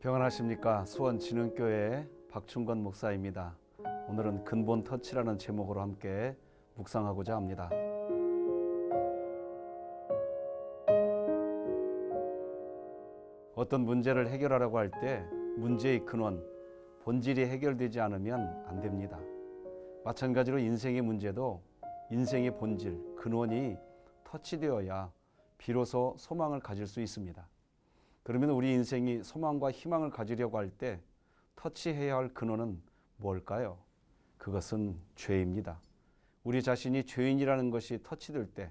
평안하십니까 수원 진흥교회 박충건 목사입니다. 오늘은 근본 터치라는 제목으로 함께 묵상하고자 합니다. 어떤 문제를 해결하려고 할 때 문제의 근원, 본질이 해결되지 않으면 안 됩니다. 마찬가지로 인생의 문제도 인생의 본질, 근원이 터치되어야 비로소 소망을 가질 수 있습니다. 그러면 우리 인생이 소망과 희망을 가지려고 할 때 터치해야 할 근원은 뭘까요? 그것은 죄입니다. 우리 자신이 죄인이라는 것이 터치될 때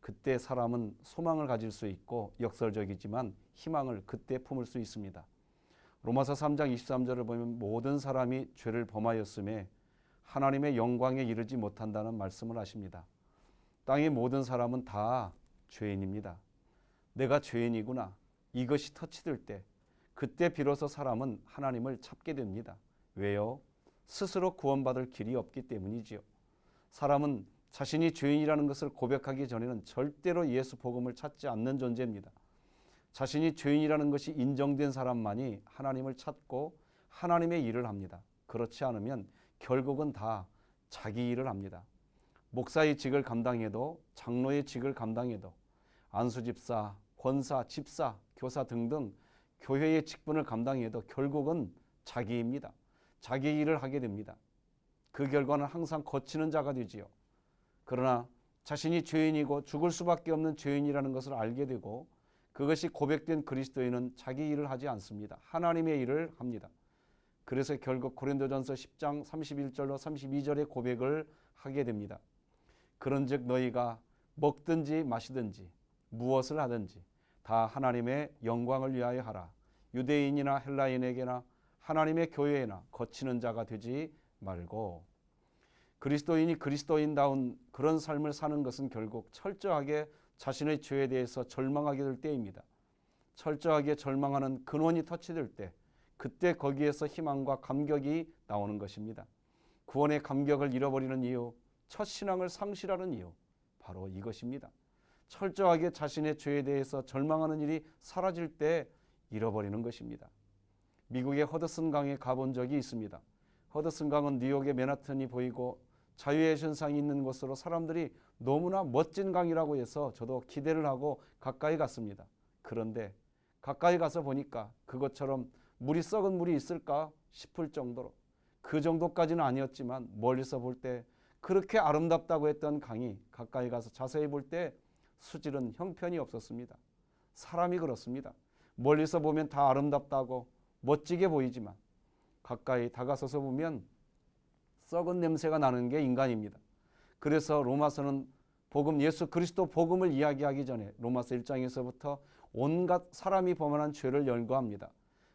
그때 사람은 소망을 가질 수 있고 역설적이지만 희망을 그때 품을 수 있습니다. 로마서 3장 23절을 보면 모든 사람이 죄를 범하였음에 하나님의 영광에 이르지 못한다는 말씀을 하십니다. 땅의 모든 사람은 다 죄인입니다. 내가 죄인이구나. 이것이 터치될 때 그때 비로소 사람은 하나님을 찾게 됩니다. 왜요? 스스로 구원받을 길이 없기 때문이지요. 사람은 자신이 죄인이라는 것을 고백하기 전에는 절대로 예수 복음을 찾지 않는 존재입니다. 자신이 죄인이라는 것이 인정된 사람만이 하나님을 찾고 하나님의 일을 합니다. 그렇지 않으면 결국은 다 자기 일을 합니다. 목사의 직을 감당해도 장로의 직을 감당해도 안수집사, 권사, 집사, 교사 등등 교회의 직분을 감당해도 결국은 자기입니다. 자기 일을 하게 됩니다. 그 결과는 항상 거치는 자가 되지요. 그러나 자신이 죄인이고 죽을 수밖에 없는 죄인이라는 것을 알게 되고 그것이 고백된 그리스도인은 자기 일을 하지 않습니다. 하나님의 일을 합니다. 그래서 결국 고린도전서 10장 31절로 32절의 고백을 하게 됩니다. 그런즉 너희가 먹든지 마시든지 무엇을 하든지 다 하나님의 영광을 위하여 하라. 유대인이나 헬라인에게나 하나님의 교회에나 거치는 자가 되지 말고 그리스도인이 그리스도인다운 그런 삶을 사는 것은 결국 철저하게 자신의 죄에 대해서 절망하게 될 때입니다. 철저하게 절망하는 근원이 터치될 때 그때 거기에서 희망과 감격이 나오는 것입니다. 구원의 감격을 잃어버리는 이유, 첫 신앙을 상실하는 이유 바로 이것입니다. 철저하게 자신의 죄에 대해서 절망하는 일이 사라질 때 잃어버리는 것입니다. 미국의 허드슨 강에 가본 적이 있습니다. 허드슨 강은 뉴욕의 맨하튼이 보이고 자유의 현상이 있는 곳으로 사람들이 너무나 멋진 강이라고 해서 저도 기대를 하고 가까이 갔습니다. 그런데 가까이 가서 보니까 그것처럼 물이 썩은 물이 있을까 싶을 정도로 그 정도까지는 아니었지만 멀리서 볼 때 그렇게 아름답다고 했던 강이 가까이 가서 자세히 볼 때 수질은 형편이 없었습니다. 사람이 그렇습니다. 멀리서 보면 다 아름답다고 멋지게 보이지만 가까이 다가서서 보면 썩은 냄새가 나는 게 인간입니다. 그래서 로마서는 복음 예수 그리스도 복음을 이야기하기 전에 로마서 1장에서부터 온갖 사람이 범한 죄를 열거합니다.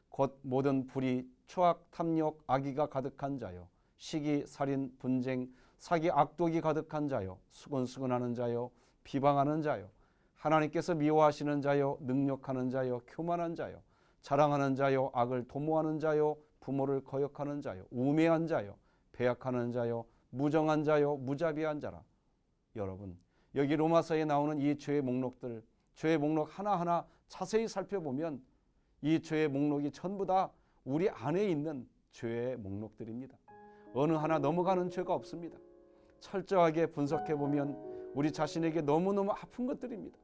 곧 모든 불의, 추악, 탐욕, 악의가 가득한 자요. 시기, 살인, 분쟁, 사기, 악독이 가득한 자요. 수근수근하는 자요. 비방하는 자요. 하나님께서 미워하시는 자요. 능력하는 자요. 교만한 자요. 자랑하는 자요. 악을 도모하는 자요. 부모를 거역하는 자요. 우매한 자요. 배약하는 자요. 무정한 자요. 무자비한 자라. 여러분, 여기 로마서에 나오는 이 죄의 목록들, 죄의 목록 하나하나 자세히 살펴보면 이 죄의 목록이 전부 다 우리 안에 있는 죄의 목록들입니다. 어느 하나 넘어가는 죄가 없습니다. 철저하게 분석해 보면 우리 자신에게 너무너무 아픈 것들입니다.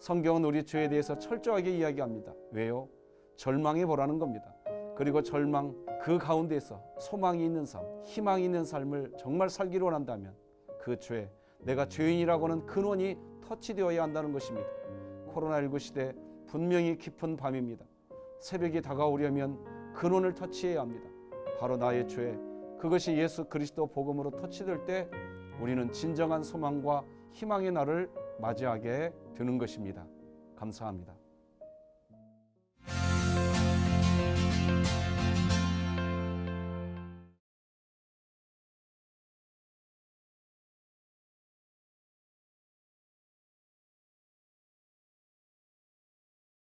성경은 우리 죄에 대해서 철저하게 이야기합니다. 왜요? 절망해 보라는 겁니다. 그리고 절망 그 가운데서 소망이 있는 삶, 희망이 있는 삶을 정말 살기로 원한다면 그 죄, 내가 죄인이라고는 근원이 터치되어야 한다는 것입니다. 코로나19 시대 분명히 깊은 밤입니다. 새벽이 다가오려면 근원을 터치해야 합니다. 바로 나의 죄, 그것이 예수 그리스도 복음으로 터치될 때 우리는 진정한 소망과 희망의 날을 맞이하게 되는 것입니다. 감사합니다.